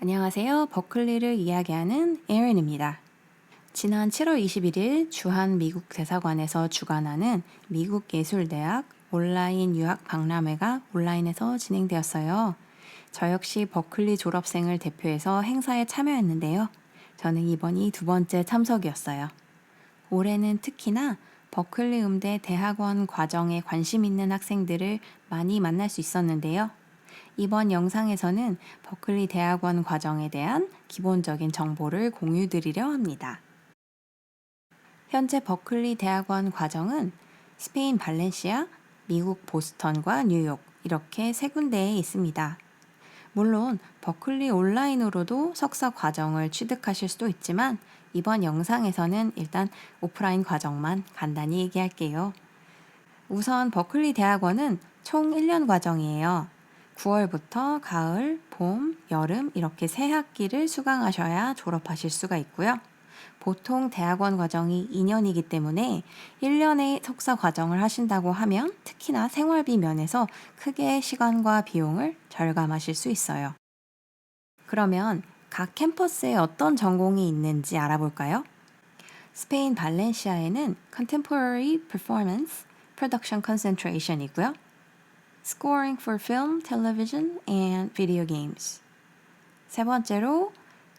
안녕하세요. 버클리를 이야기하는 에린입니다. 지난 7월 21일 주한 미국 대사관에서 주관하는 미국 예술대학 온라인 유학 박람회가 온라인에서 진행되었어요. 저 역시 버클리 졸업생을 대표해서 행사에 참여했는데요. 저는 이번이 두 번째 참석이었어요. 올해는 특히나 버클리 음대 대학원 과정에 관심 있는 학생들을 많이 만날 수 있었는데요. 이번 영상에서는 버클리 대학원 과정에 대한 기본적인 정보를 공유드리려 합니다. 현재 버클리 대학원 과정은 스페인 발렌시아, 미국 보스턴과 뉴욕 이렇게 세 군데에 있습니다. 물론 버클리 온라인으로도 석사 과정을 취득하실 수도 있지만 이번 영상에서는 일단 오프라인 과정만 간단히 얘기할게요. 우선 버클리 대학원은 총 1년 과정이에요. 9월부터 가을, 봄, 여름 이렇게 세 학기를 수강하셔야 졸업하실 수가 있고요. 보통 대학원 과정이 2년이기 때문에 1년의 석사 과정을 하신다고 하면 특히나 생활비 면에서 크게 시간과 비용을 절감하실 수 있어요. 그러면 각 캠퍼스에 어떤 전공이 있는지 알아볼까요? 스페인 발렌시아에는 Contemporary Performance, Production Concentration이고요. Scoring for Film, Television and Video Games. 세 번째로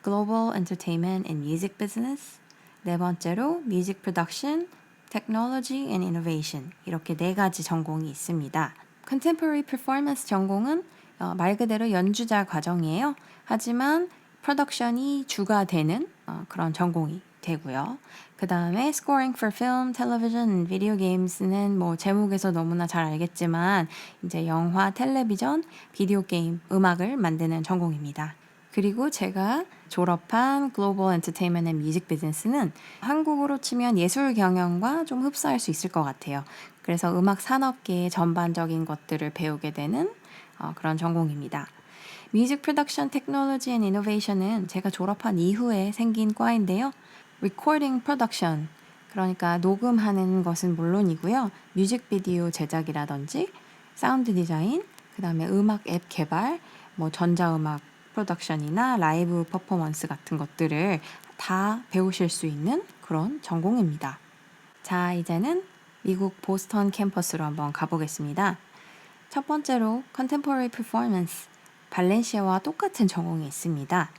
Global Entertainment and Music Business. 네 번째로 Music Production, Technology and Innovation. 이렇게 네 가지 전공이 있습니다. Contemporary Performance 전공은 어, 말 그대로 연주자 과정이에요. 하지만 프로덕션이 주가 되는 어, 그런 전공이 되고요. 그 다음에 Scoring for Film, Television, Video Games는 뭐 제목에서 너무나 잘 알겠지만 이제 영화, 텔레비전, 비디오 게임, 음악을 만드는 전공입니다. 그리고 제가 졸업한 Global Entertainment and Music Business는 한국으로 치면 예술 경영과 좀 흡사할 수 있을 것 같아요. 그래서 음악 산업계의 전반적인 것들을 배우게 되는 어, 그런 전공입니다. 뮤직 프로덕션 테크놀로지 앤 이노베이션은 제가 졸업한 이후에 생긴 과인데요. 리코딩 프로덕션 그러니까 녹음하는 것은 물론이고요. 뮤직비디오 제작이라든지 사운드 디자인, 그다음에 음악 앱 개발, 뭐 전자음악 프로덕션이나 라이브 퍼포먼스 같은 것들을 다 배우실 수 있는 그런 전공입니다. 자, 이제는 미국 보스턴 캠퍼스로 한번 가보겠습니다. 첫 번째로 Contemporary Performance, 발렌시아와 똑같은 전공이 있습니다.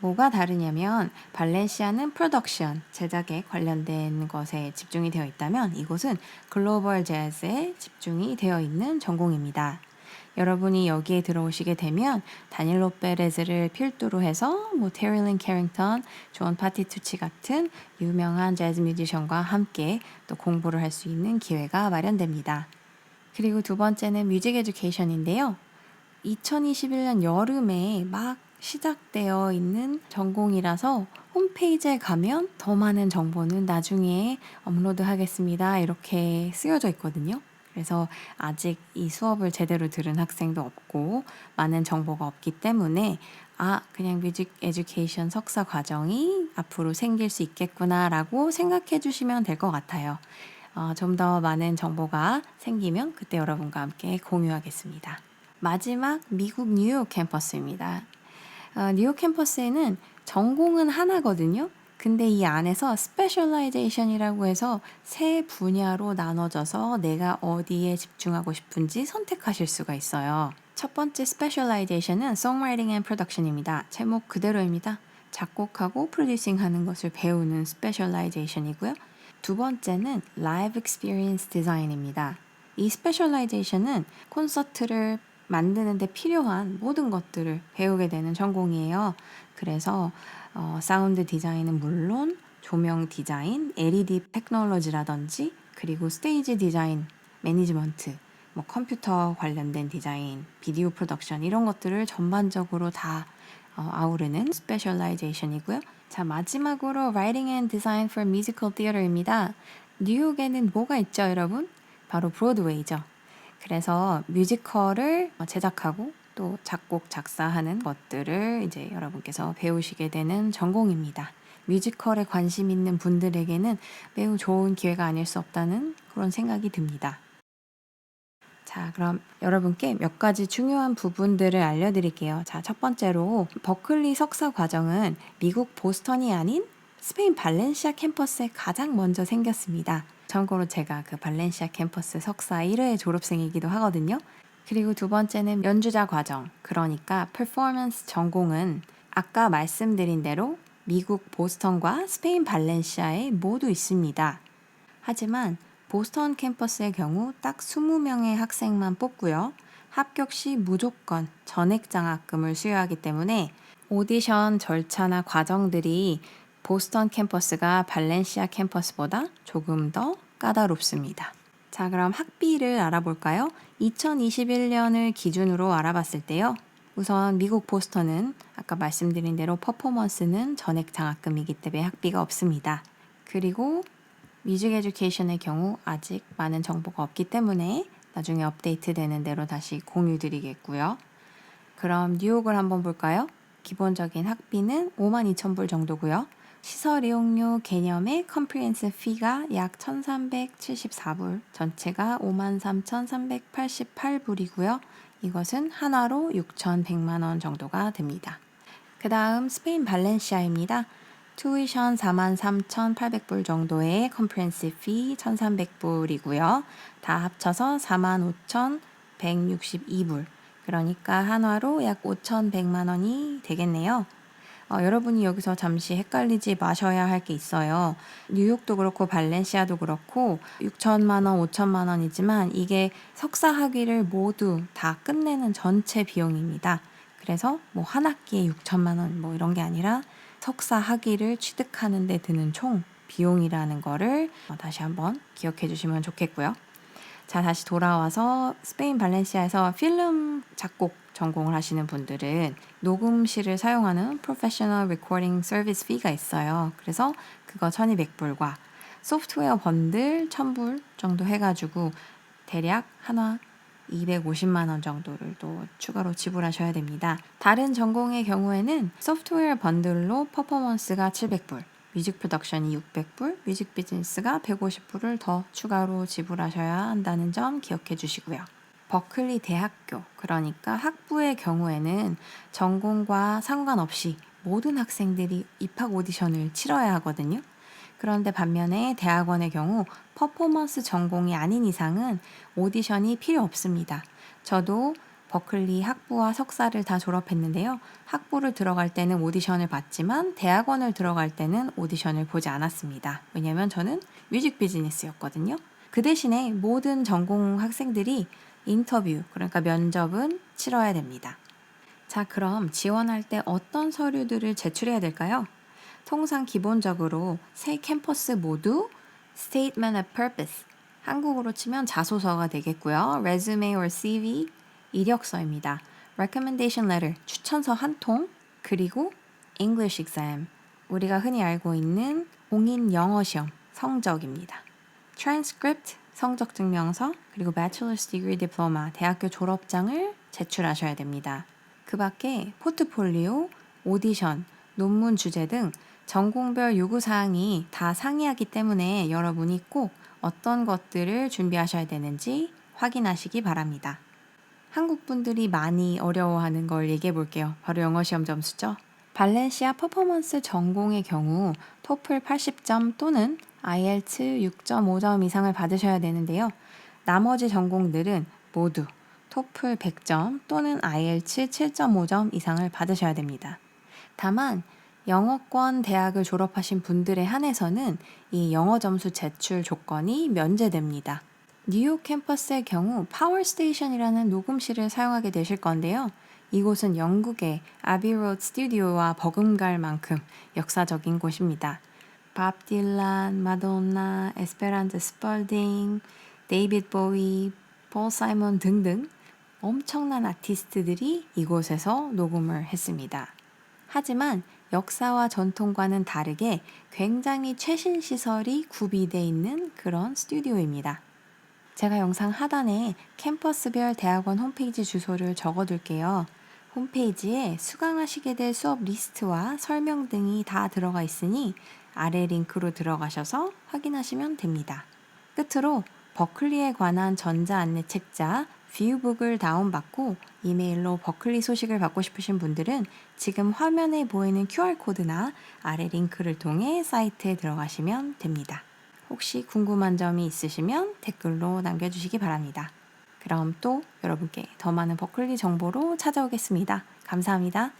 뭐가 다르냐면 발렌시아는 프로덕션, 제작에 관련된 것에 집중이 되어 있다면 이곳은 글로벌 재즈에 집중이 되어 있는 전공입니다. 여러분이 여기에 들어오시게 되면 다닐로 페레즈를 필두로 해서 뭐 테릴린 캐링턴, 존 파티투치 같은 유명한 재즈 뮤지션과 함께 또 공부를 할 수 있는 기회가 마련됩니다. 그리고 두 번째는 뮤직 에듀케이션인데요. 2021년 여름에 막 시작되어 있는 전공이라서 홈페이지에 가면 더 많은 정보는 나중에 업로드 하겠습니다. 이렇게 쓰여져 있거든요. 그래서 아직 이 수업을 제대로 들은 학생도 없고 많은 정보가 없기 때문에 아, 그냥 뮤직 에듀케이션 석사 과정이 앞으로 생길 수 있겠구나라고 생각해 주시면 될 것 같아요. 어, 좀 더 많은 정보가 생기면 그때 여러분과 함께 공유하겠습니다. 마지막 미국 뉴욕 캠퍼스입니다. 어, 뉴욕 캠퍼스에는 전공은 하나거든요. 근데 이 안에서 스페셜라이제이션이라고 해서 세 분야로 나눠져서 내가 어디에 집중하고 싶은지 선택하실 수가 있어요. 첫 번째 스페셜라이제이션은 Songwriting and Production입니다. 제목 그대로입니다. 작곡하고 프로듀싱 하는 것을 배우는 스페셜라이제이션이고요. 두 번째는 Live Experience Design입니다. 이 스페셜라이제이션은 콘서트를 만드는데 필요한 모든 것들을 배우게 되는 전공이에요. 그래서 어, 사운드 디자인은 물론 조명 디자인, LED 테크놀로지라든지 그리고 스테이지 디자인, 매니지먼트, 뭐 컴퓨터 관련된 디자인, 비디오 프로덕션 이런 것들을 전반적으로 다 어, 아우르는 스페셜라이제이션이고요. 자 마지막으로 Writing and Design for Musical Theater입니다. 뉴욕에는 뭐가 있죠, 여러분? 바로 브로드웨이죠. 그래서 뮤지컬을 제작하고 또 작곡, 작사하는 것들을 이제 여러분께서 배우시게 되는 전공입니다. 뮤지컬에 관심 있는 분들에게는 매우 좋은 기회가 아닐 수 없다는 그런 생각이 듭니다. 자, 그럼 여러분께 몇 가지 중요한 부분들을 알려드릴게요. 자, 첫 번째로 버클리 석사 과정은 미국 보스턴이 아닌 스페인 발렌시아 캠퍼스에 가장 먼저 생겼습니다. 참고로 제가 그 발렌시아 캠퍼스 석사 1회 졸업생이기도 하거든요. 그리고 두 번째는 연주자 과정, 그러니까 퍼포먼스 전공은 아까 말씀드린 대로 미국 보스턴과 스페인 발렌시아에 모두 있습니다. 하지만 보스턴 캠퍼스의 경우 딱 20명의 학생만 뽑고요. 합격 시 무조건 전액 장학금을 수여하기 때문에 오디션 절차나 과정들이 보스턴 캠퍼스가 발렌시아 캠퍼스보다 조금 더 까다롭습니다. 자, 그럼 학비를 알아볼까요? 2021년을 기준으로 알아봤을 때요. 우선 미국 보스턴은 아까 말씀드린 대로 퍼포먼스는 전액 장학금이기 때문에 학비가 없습니다. 그리고 뮤직 에듀케이션의 경우 아직 많은 정보가 없기 때문에 나중에 업데이트 되는 대로 다시 공유 드리겠고요. 그럼 뉴욕을 한번 볼까요? 기본적인 학비는 5만 2천 불 정도고요. 시설 이용료 개념의 컴프리엔스 피가 약 1,374불, 전체가 53,388불이고요. 이것은 한화로 6,100만 원 정도가 됩니다. 그 다음 스페인 발렌시아입니다. 투이션 43,800불 정도의 컴프렌시 피 1,300불이고요. 다 합쳐서 45,162불. 그러니까 한화로 약 5,100만 원이 되겠네요. 어, 여러분이 여기서 잠시 헷갈리지 마셔야 할 게 있어요. 뉴욕도 그렇고 발렌시아도 그렇고 6천만 원, 5천만 원이지만 이게 석사 학위를 모두 다 끝내는 전체 비용입니다. 그래서 뭐 한 학기에 6천만 원 뭐 이런 게 아니라 석사 학위를 취득하는 데 드는 총 비용이라는 거를 어, 다시 한번 기억해 주시면 좋겠고요. 자, 다시 돌아와서 스페인 발렌시아에서 필름 작곡 전공을 하시는 분들은 녹음실을 사용하는 Professional Recording Service Fee가 있어요. 그래서 그거 1200불과 소프트웨어 번들 1000불 정도 해가지고 대략 하나 250만 원 정도를 또 추가로 지불하셔야 됩니다. 다른 전공의 경우에는 소프트웨어 번들로 퍼포먼스가 700불, 뮤직 프로덕션이 600불, 뮤직 비즈니스가 150불을 더 추가로 지불하셔야 한다는 점 기억해 주시고요. 버클리 대학교, 그러니까 학부의 경우에는 전공과 상관없이 모든 학생들이 입학 오디션을 치러야 하거든요. 그런데 반면에 대학원의 경우 퍼포먼스 전공이 아닌 이상은 오디션이 필요 없습니다. 저도 버클리 학부와 석사를 다 졸업했는데요. 학부를 들어갈 때는 오디션을 봤지만 대학원을 들어갈 때는 오디션을 보지 않았습니다. 왜냐면 저는 뮤직 비즈니스였거든요. 그 대신에 모든 전공 학생들이 인터뷰, 그러니까 면접은 치러야 됩니다. 자, 그럼 지원할 때 어떤 서류들을 제출해야 될까요? 통상 기본적으로 새 캠퍼스 모두 Statement of Purpose, 한국어로 치면 자소서가 되겠고요. Resume or CV, 이력서입니다. Recommendation Letter, 추천서 한 통, 그리고 English Exam, 우리가 흔히 알고 있는 공인 영어 시험 성적입니다. Transcript, 성적 증명서, 그리고 Bachelor's Degree Diploma, 대학교 졸업장을 제출하셔야 됩니다. 그 밖에 포트폴리오, 오디션, 논문 주제 등 전공별 요구 사항이 다 상이하기 때문에 여러분이 꼭 어떤 것들을 준비하셔야 되는지 확인하시기 바랍니다. 한국 분들이 많이 어려워하는 걸 얘기해 볼게요. 바로 영어 시험 점수죠. 발렌시아 퍼포먼스 전공의 경우 토플 80점 또는 IELTS 6.5점 이상을 받으셔야 되는데요. 나머지 전공들은 모두 토플 100점 또는 IELTS 7.5점 이상을 받으셔야 됩니다. 다만 영어권 대학을 졸업하신 분들에 한해서는 이 영어 점수 제출 조건이 면제됩니다. 뉴욕 캠퍼스의 경우 파워스테이션이라는 녹음실을 사용하게 되실 건데요. 이곳은 영국의 아비로드 스튜디오와 버금갈 만큼 역사적인 곳입니다. 밥 딜란, 마돈나, 에스페란자 스펄딩, 데이빗 보이, 폴 사이먼 등등 엄청난 아티스트들이 이곳에서 녹음을 했습니다. 하지만 역사와 전통과는 다르게 굉장히 최신 시설이 구비되어 있는 그런 스튜디오입니다. 제가 영상 하단에 캠퍼스별 대학원 홈페이지 주소를 적어둘게요. 홈페이지에 수강하시게 될 수업 리스트와 설명 등이 다 들어가 있으니 아래 링크로 들어가셔서 확인하시면 됩니다. 끝으로 버클리에 관한 전자 안내 책자 뷰북을 다운받고 이메일로 버클리 소식을 받고 싶으신 분들은 지금 화면에 보이는 QR코드나 아래 링크를 통해 사이트에 들어가시면 됩니다. 혹시 궁금한 점이 있으시면 댓글로 남겨주시기 바랍니다. 그럼 또 여러분께 더 많은 버클리 정보로 찾아오겠습니다. 감사합니다.